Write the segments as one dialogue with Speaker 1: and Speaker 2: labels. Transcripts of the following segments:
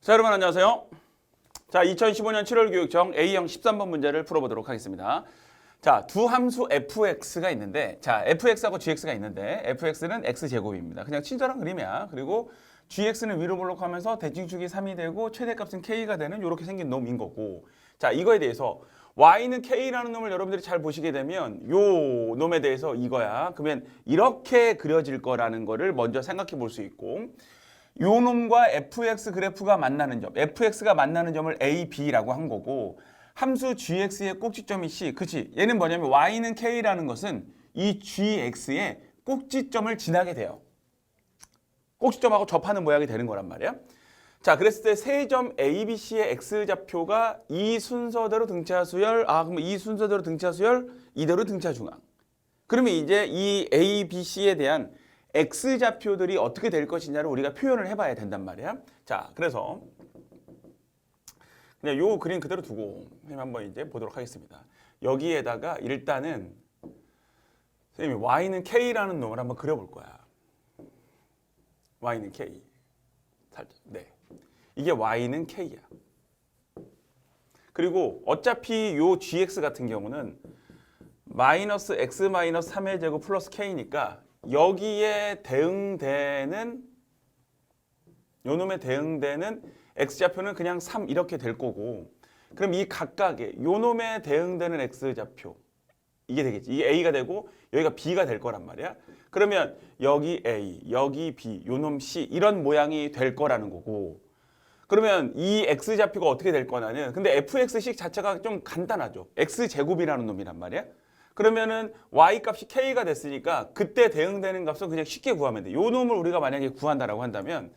Speaker 1: 자, 여러분 안녕하세요. 자, 2015년 7월 교육청 A형 13번 문제를 풀어보도록 하겠습니다. 자, 두 함수 fx가 있는데, 자, fx하고 gx가 있는데, fx는 x제곱입니다. 그냥 친절한 그림이야. 그리고 gx는 위로 볼록하면서 대칭축이 3이 되고 최대값은 k가 되는 이렇게 생긴 놈인 거고, 자, 이거에 대해서 y는 k라는 놈을 여러분들이 잘 보시게 되면 요 놈에 대해서 이거야. 그러면 이렇게 그려질 거라는 거를 먼저 생각해 볼 수 있고, 요 놈과 fx 그래프가 만나는 점, fx가 만나는 점을 a, b라고 한 거고 함수 gx의 꼭지점이 c, 그치? 얘는 뭐냐면 y는 k라는 것은 이 gx의 꼭지점을 지나게 돼요. 꼭지점하고 접하는 모양이 되는 거란 말이야. 자, 그랬을 때 세 점 A, B, C의 x 좌표가 이 순서대로 등차 수열, 아, 그럼 이 순서대로 등차 수열, 이대로 등차 중앙. 그러면 이제 이 A, B, C에 대한 x 좌표들이 어떻게 될 것이냐를 우리가 표현을 해봐야 된단 말이야. 자, 그래서 그냥 요 그림 그대로 두고 선생님 한번 이제 보도록 하겠습니다. 여기에다가 일단은 선생님이 y는 k라는 놈을 한번 그려볼 거야. y는 k. 네. 이게 y는 k야. 그리고 어차피 요 gx 같은 경우는 마이너스 x 마이너스 3의 제곱 플러스 k니까 여기에 대응되는 요 놈에 대응되는 x좌표는 그냥 3 이렇게 될 거고 그럼 이 각각의 요 놈에 대응되는 x좌표 이게 되겠지. 이게 a가 되고 여기가 b가 될 거란 말이야. 그러면 여기 a, 여기 b, 요놈 c 이런 모양이 될 거라는 거고 그러면 이 x좌표가 어떻게 될 거냐는 근데 fx식 자체가 좀 간단하죠. x제곱이라는 놈이란 말이야. 그러면은 y 값이 k가 됐으니까 그때 대응되는 값은 그냥 쉽게 구하면 돼. 요 놈을 우리가 만약에 구한다라고 한다면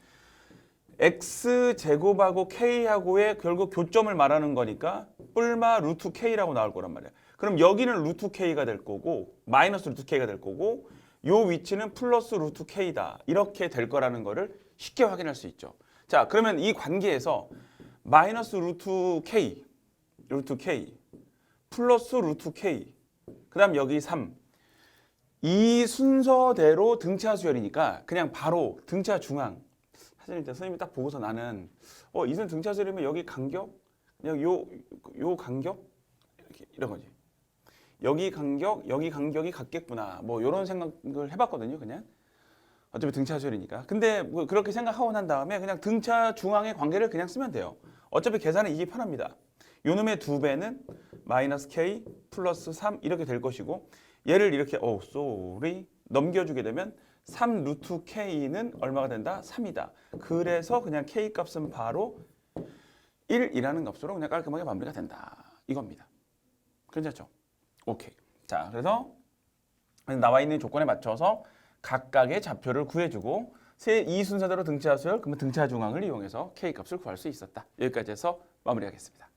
Speaker 1: x 제곱하고 k하고의 결국 교점을 말하는 거니까 뿔마 루트 k라고 나올 거란 말이야. 그럼 여기는 루트 k가 될 거고 마이너스 루트 k가 될 거고 요 위치는 플러스 루트 k다. 이렇게 될 거라는 거를 쉽게 확인할 수 있죠. 자, 그러면 이 관계에서 마이너스 루트 k, 루트 k 플러스 루트 k 그 다음 여기 3. 이 순서대로 등차 수열이니까 그냥 바로 등차 중앙. 사실 이제 선생님이 딱 보고서 나는 어 이선 등차 수열이면 여기 간격, 그냥 요 요 간격 이렇게 이런 거지. 여기 간격, 여기 간격이 같겠구나. 뭐 이런 생각을 해봤거든요, 그냥. 어차피 등차 수열이니까. 근데 뭐 그렇게 생각하고 난 다음에 그냥 등차 중앙의 관계를 그냥 쓰면 돼요. 어차피 계산은 이게 편합니다. 요 놈의 두 배는 마이너스 k 플러스 3 이렇게 될 것이고 얘를 이렇게 어 쏘리 넘겨주게 되면 3 루트 k는 얼마가 된다? 3이다. 그래서 그냥 k 값은 바로 1이라는 값으로 그냥 깔끔하게 마무리가 된다. 이겁니다. 괜찮죠? 오케이. 자, 그래서 나와 있는 조건에 맞춰서 각각의 좌표를 구해주고 세 이 순서대로 등차 수열, 그러면 등차 중앙을 이용해서 k 값을 구할 수 있었다. 여기까지 해서 마무리하겠습니다.